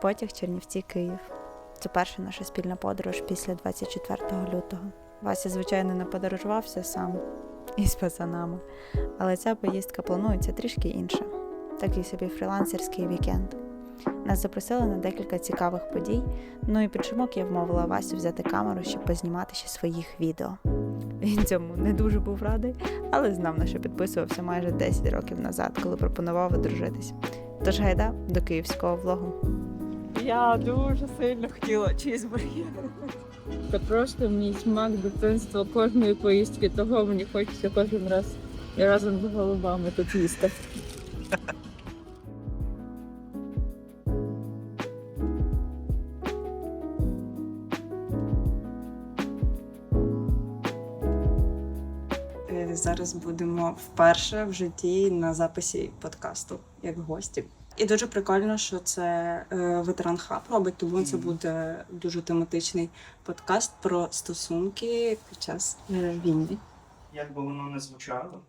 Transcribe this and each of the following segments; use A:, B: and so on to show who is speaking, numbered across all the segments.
A: Потяг Чернівці Київ. Це перша наша спільна подорож після 24 лютого. Вася, звичайно, не подорожувався сам із пацанами, але ця поїздка планується трішки інша. Такий собі фрілансерський вікенд. Нас запросили на декілька цікавих подій. Ну і під шумок я вмовила Васю взяти камеру, щоб познімати ще своїх відео. Він цьому не дуже був радий, але знав, на що підписувався майже 10 років назад, коли пропонував одружитись. Тож гайда до київського влогу.
B: Я дуже сильно хотіла чізбургер. Це просто мій смак дитинства кожної поїздки, того мені хочеться кожен раз і разом з голубами тут їсти.
C: Зараз будемо вперше в житті на записі подкасту як гості. І дуже прикольно, що це е, ветеран хаб робить, тому це буде дуже тематичний подкаст про стосунки під час е, війни.
D: як би воно не звучало.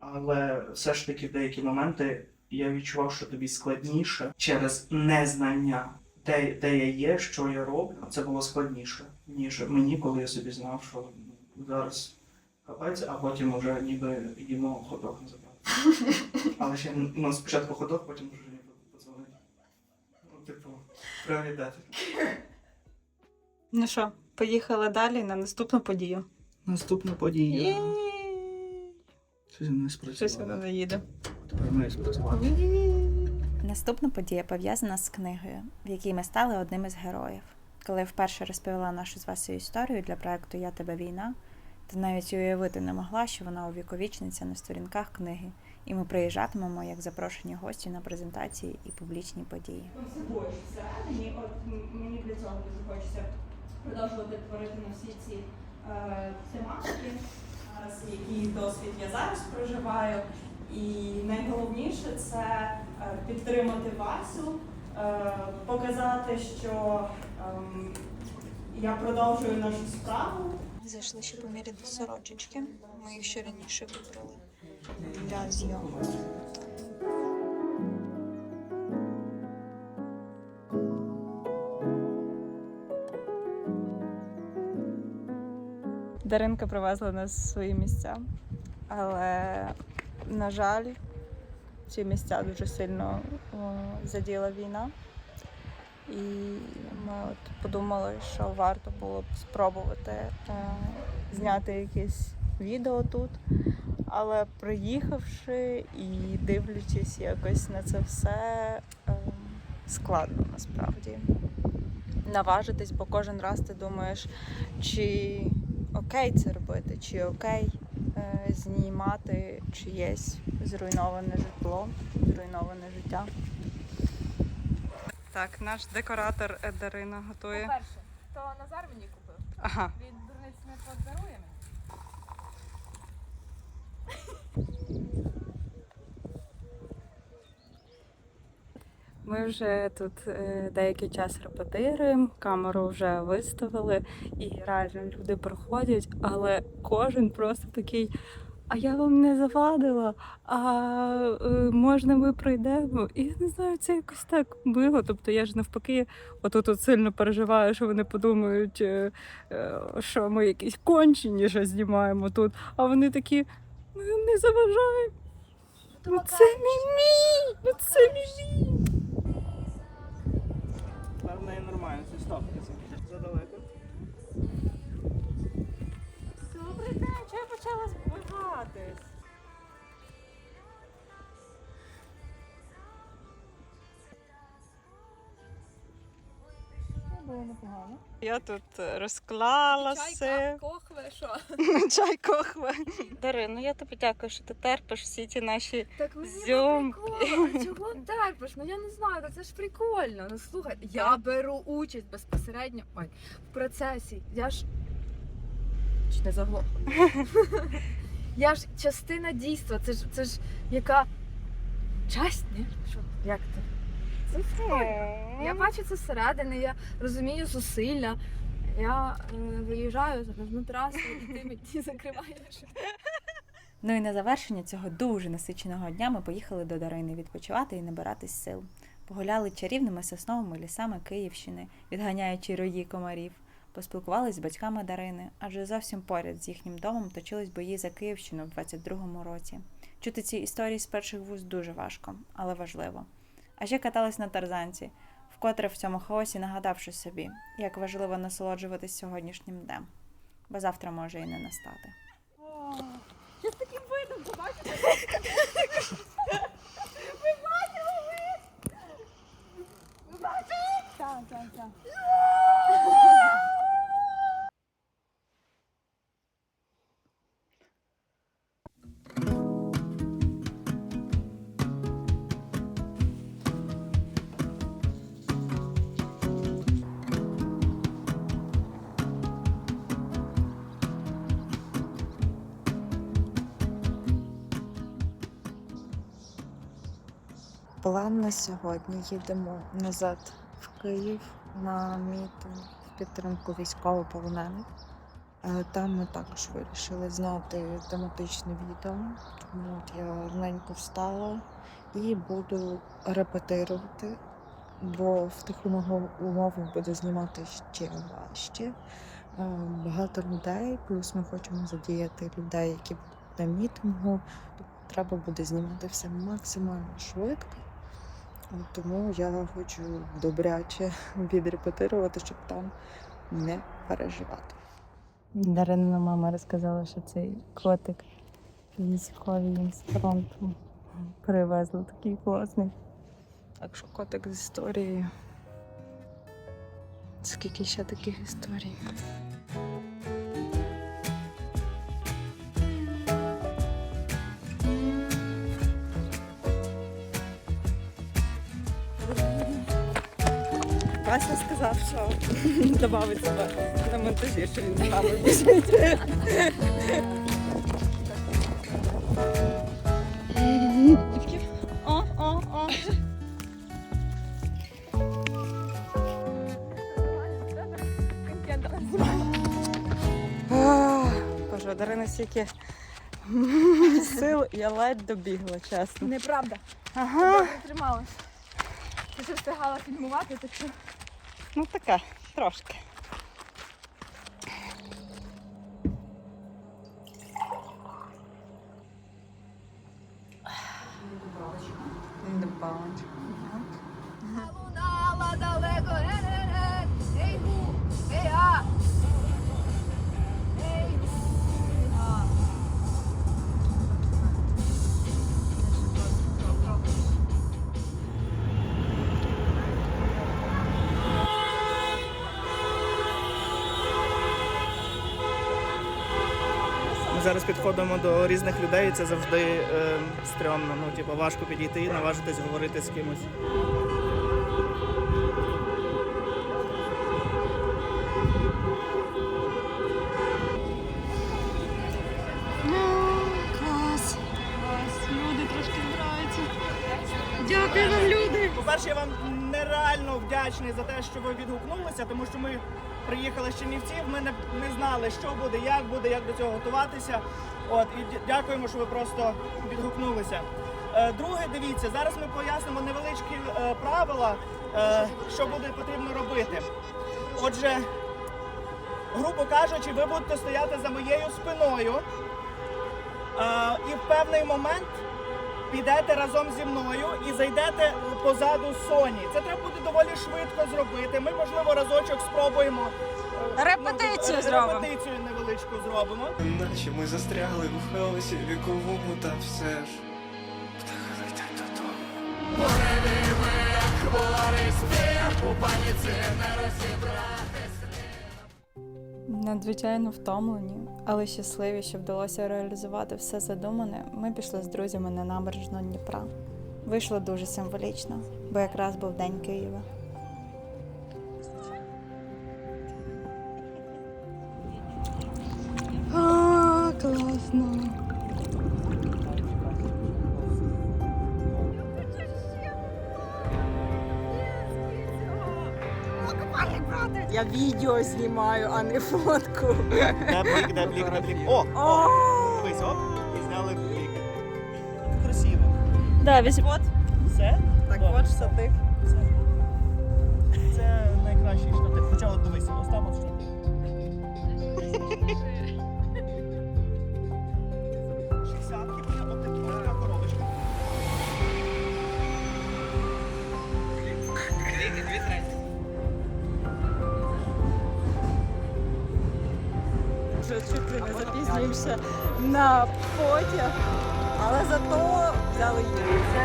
D: Але все ж таки в деякі моменти я відчував, що тобі складніше через незнання, де, де я є, що я роблю. Це було складніше, ніж мені, коли я собі знав, що зараз капець, а потім вже ніби їмо ходок називати. Але ще ну, спочатку ходок, потім вже ніби подзвонити. Ну, типу, пріоритети.
C: Ну що, поїхали далі на наступну подію.
D: Наступна подія. Щось не
C: Щось воно не їде.
D: Тепер має спрацювати.
A: Наступна подія пов'язана з книгою, в якій ми стали одним із героїв. Коли я вперше розповіла нашу з Васею історію для проекту Я тебе війна, то навіть уявити не могла, що вона увіковічниться на сторінках книги, і ми приїжджатимемо як запрошені гості на презентації і публічні події.
E: концентруєш всередині. От мені для цього дуже хочеться продовжувати творити на всі ці е, тематики, е, який досвід я зараз проживаю. І найголовніше це е, підтримати Васю, е, показати, що ем, я продовжую нашу справу.
A: Зайшли ще поміряти сорочечки. Ми їх ще раніше вибрали для зйомок.
C: Даринка привезла нас в свої місця, але, на жаль, ці місця дуже сильно о, заділа війна. І ми от подумали, що варто було б спробувати е, зняти якесь відео тут. Але приїхавши і дивлячись якось на це все, е, складно насправді. Наважитись, бо кожен раз ти думаєш, чи окей це робити, чи окей е, знімати чиєсь зруйноване житло, зруйноване життя. Так, наш декоратор Дарина готує.
F: По-перше, то Назар мені купив.
C: Ага.
F: Він дурниць не подарує мені.
C: Ми вже тут е, деякий час репетируємо, камеру вже виставили, і реально люди проходять, але кожен просто такий. А я вам не завадила, а е, можна ми пройдемо? І я не знаю, це якось так було. Тобто я ж навпаки, отут от сильно переживаю, що вони подумають, е, е, що ми якісь кончені що знімаємо тут. А вони такі, ми вам не заважаємо. Ну це мій мій! Ну це мій Я тут е, розклала все.
F: кохве, що?
C: Чай кохве. Дарин, ну я тобі дякую, що ти терпиш всі ті наші.
F: Так мені не прикольно. Чого терпиш? Ну я не знаю, це ж прикольно. Ну слухай, я беру участь безпосередньо ой, в процесі. Я ж чи не заглохла? Я ж частина дійства. Це ж це ж яка часть, ні? Що? Як ти? Це прикольно. Я бачу це зсередини, я розумію зусилля. Я е, виїжджаю зараз на трасу, і ти мені закриваєш.
A: Ну і на завершення цього дуже насиченого дня ми поїхали до Дарини відпочивати і набиратись сил. Погуляли чарівними сосновими лісами Київщини, відганяючи рої комарів. Поспілкувались з батьками Дарини, адже зовсім поряд з їхнім домом точились бої за Київщину в 22-му році. Чути ці історії з перших вуст дуже важко, але важливо. А ще каталась на тарзанці, вкотре в цьому хаосі нагадавши собі, як важливо насолоджуватись сьогоднішнім днем, бо завтра може і не настати. План на сьогодні їдемо назад в Київ на мітинг в підтримку військовополонених. Е, Там ми також вирішили зняти тематичне відео. Тому от я раненько встала і буду репетирувати, бо в тих умов- умовах буде знімати ще важче. Е, Багато людей, плюс ми хочемо задіяти людей, які будуть на мітингу. Тобто треба буде знімати все максимально швидко. Тому я хочу добряче відрепетирувати, щоб там не переживати. Дарина мама розказала, що цей котик військовий їм з фронту привезли такий класний. Так що котик з історією. Скільки ще таких історій?
C: Вася сказав, що додавить себе на монтажі, що він з нами біжить. О, о, о. Боже, у Дарини стільки сил, я ледь добігла, чесно.
F: Неправда.
C: Ага,
F: трималась. Ти ще встигала фільмувати, так що
C: ну така, трошки. Добавочку.
G: Зараз підходимо до різних людей, і це завжди е, стрьомно. Ну, типу, важко підійти і наважитись говорити з кимось.
C: Дякую вам, люди!
G: По-перше, я вам нереально вдячний за те, що ви відгукнулися, тому що ми приїхали з Чернівців, ми не, не знали, що буде, як буде, як до цього готуватися. От і дякуємо, що ви просто відгукнулися. Е, друге, дивіться, зараз ми пояснимо невеличкі е, правила, е, що буде потрібно робити. Отже, грубо кажучи, ви будете стояти за моєю спиною, е, і в певний момент підете разом зі мною і зайдете позаду Соні. Це треба буде доволі швидко зробити. Ми, можливо, разочок спробуємо. е,
C: Репетицію
G: ну,
C: зробимо.
G: Репетицію невеличку зробимо.
H: Наче ми застрягли у хаосі віковому, та все ж птахи летять додому.
A: Надзвичайно втомлені, але щасливі, що вдалося реалізувати все задумане, ми пішли з друзями на набережну Дніпра. Вийшло дуже символічно, бо якраз був День Києва. А, класно.
C: Я відео знімаю, а не фотку.
G: Де блік, де блік, де блік. О! О! Дивись, оп, і зняли блік. Красиво.
C: Да, от.
G: Все?
C: Так, от штатив.
G: Це
C: Не запізнюємося на потяг, але зато взяли їжу.